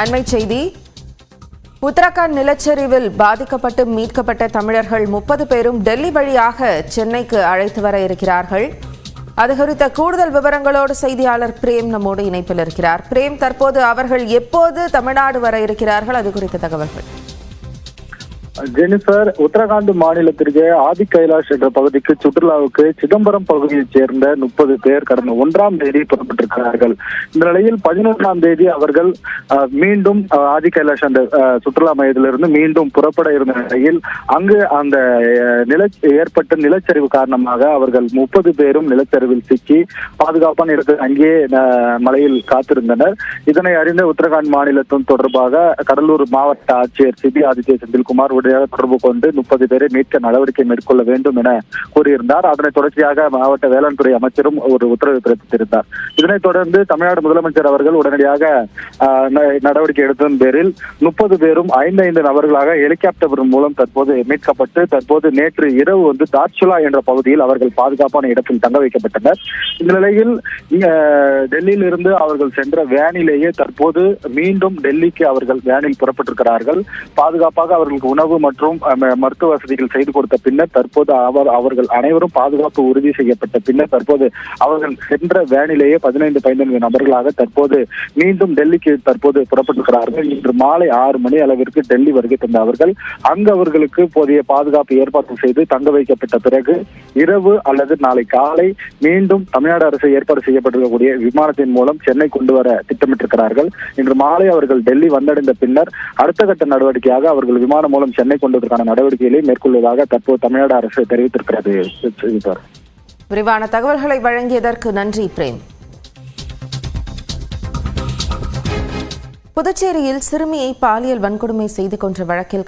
அண்மை செய்தி. உத்தரகாண்ட் நிலச்சரிவில் பாதிக்கப்பட்டு மீட்கப்பட்ட தமிழர்கள் முப்பது பேரும் டெல்லி வழியாக சென்னைக்கு அழைத்து வர இருக்கிறார்கள். அது குறித்த கூடுதல் விவரங்களோடு செய்தியாளர் பிரேம் நம்மோடு இணைப்பில் இருக்கிறார். பிரேம் தற்போது அவர்கள் எப்போது தமிழ்நாடு வர இருக்கிறார்கள்? அது குறித்த தகவல்கள். ஜெனிஃபர் உத்தரகாண்ட் மாநிலத்திற்கு ஆதி கைலாஷ் என்ற பகுதிக்கு சுற்றுலாவுக்கு சிதம்பரம் பகுதியைச் சேர்ந்த முப்பது பேர் கடந்த ஒன்றாம் தேதி புறப்பட்டிருக்கிறார்கள். இந்த நிலையில் பதினொன்றாம் தேதி அவர்கள் மீண்டும் ஆதி கைலாஷ் அந்த சுற்றுலா மையத்திலிருந்து மீண்டும் புறப்பட இருந்த நிலையில் அங்கு அந்த நில ஏற்பட்ட நிலச்சரிவு காரணமாக அவர்கள் முப்பது பேரும் நிலச்சரிவில் சிக்கி பாதுகாப்பான இடத்தில் அங்கேயே மலையில் காத்திருந்தனர். இதனை அறிந்த உத்தரகாண்ட் மாநிலத்தின் தொடர்பாக கடலூர் மாவட்ட ஆட்சியர் சிபி ஆதித்ய செந்தில்குமார் உடனடியாக தொடர்பு கொண்டு முப்பது பேரை மீட்க நடவடிக்கை மேற்கொள்ள வேண்டும் என கூறியிருந்தார். அதனைத் தொடர்ச்சியாக மாவட்ட வேளாண் துறை அமைச்சரும் ஒரு உத்தரவு பிறப்பித்திருந்தார். இதனைத் தொடர்ந்து தமிழ்நாடு முதலமைச்சர் அவர்கள் உடனடியாக நடவடிக்கை எடுத்ததன் பேரில் முப்பது பேரும் ஐந்து ஐந்து நபர்களாக ஹெலிகாப்டர் மூலம் தற்போது மீட்கப்பட்டு தற்போது நேற்று இரவு வந்து தாட்சுலா என்ற பகுதியில் அவர்கள் பாதுகாப்பான இடத்தில் தங்க வைக்கப்பட்டனர். இந்த நிலையில் டெல்லியில் இருந்து அவர்கள் சென்ற வேனிலேயே தற்போது மீண்டும் டெல்லிக்கு அவர்கள் வேனில் புறப்பட்டிருக்கிறார்கள். பாதுகாப்பாக அவர்களுக்கு உணவு உணவு மற்றும் மருத்துவ வசதிகள் செய்து கொடுத்த பின்னர் தற்போது அவர் அவர்கள் அனைவரும் பாதுகாப்பு உறுதி செய்யப்பட்ட பின்னர் தற்போது அவர்கள் சென்ற வேனிலேயே பதினைந்து பதினைந்து நபர்களாக தற்போது மீண்டும் டெல்லிக்கு தற்போது புறப்பட்டிருக்கிறார்கள். இன்று மாலை ஆறு மணி அளவிற்கு டெல்லி வருகை தந்த அவர்கள் அங்கு அவர்களுக்கு போதிய பாதுகாப்பு ஏற்பாடு செய்து தங்க வைக்கப்பட்ட பிறகு இரவு அல்லது நாளை காலை மீண்டும் தமிழ்நாடு அரசு ஏற்பாடு செய்யப்பட்டிருக்கக்கூடிய விமானத்தின் மூலம் சென்னை கொண்டு வர திட்டமிட்டிருக்கிறார்கள். இன்று மாலை அவர்கள் டெல்லி வந்தடைந்த பின்னர் அடுத்த கட்ட நடவடிக்கையாக அவர்கள் விமானம் மூலம் சென்னை கொண்டதற்கான நடவடிக்கைகளை மேற்கொள்வதாக தற்போது தமிழ்நாடு அரசு தெரிவித்திருக்கிறது. விரிவான தகவல்களை வழங்கியதற்கு நன்றி பிரேம். புதுச்சேரியில் சிறுமியை பாலியல் வன்கொடுமை செய்து கொன்ற வழக்கில்